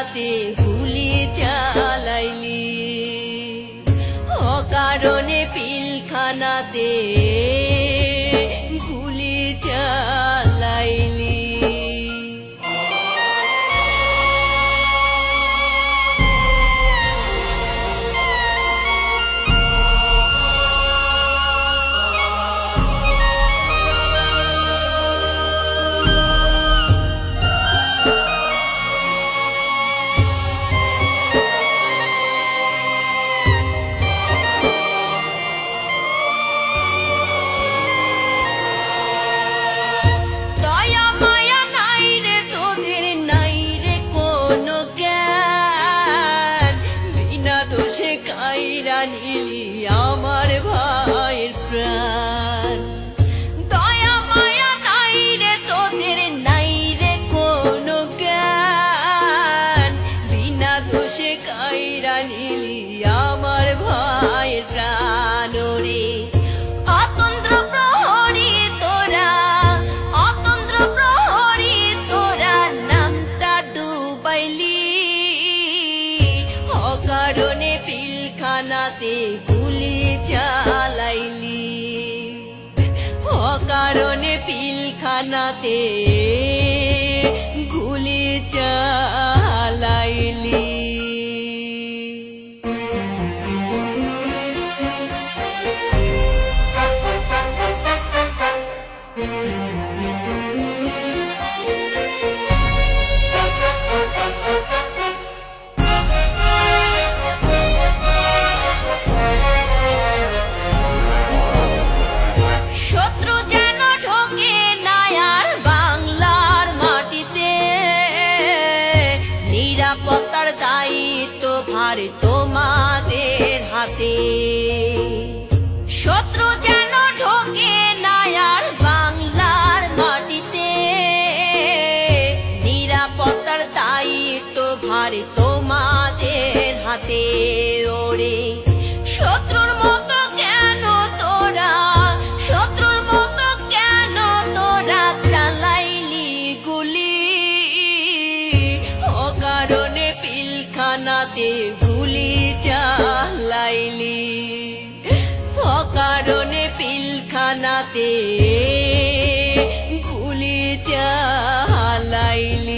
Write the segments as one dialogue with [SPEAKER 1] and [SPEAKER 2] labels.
[SPEAKER 1] রাতে ভুলি চালাইলি। অকারণে পিলখানাতে গুলি চালাইলি। ayran iliyah গুলি চালাইলি। অকারণে পিলখানাতে গুলি চালাই তোমাদের হাতে। শত্রু যেন ঢোকে নায়ার বাংলার মাটিতে। নিরাপত্তার দায়িত্ব ভারে তোমাদের হাতে। ওরে, শত্রুর কারণে পিলখানাতে গুলি চালাইল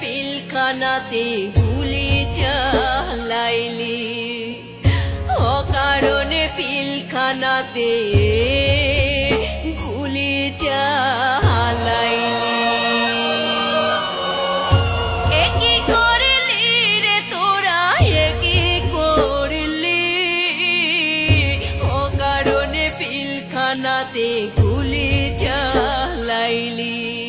[SPEAKER 1] পিলখানাতে গুলি চালাইলি। অকারণে পিলখানাতে গুলি চালাইলি। একে করলি রে তোরা, একে করলি। অকারণে পিলখানাতে গুলি চালাইলি।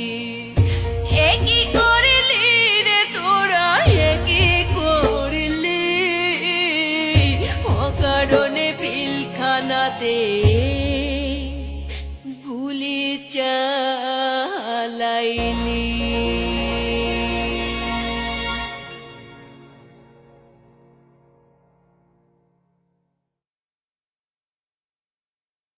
[SPEAKER 1] হাতে ভুলে চালাইলি।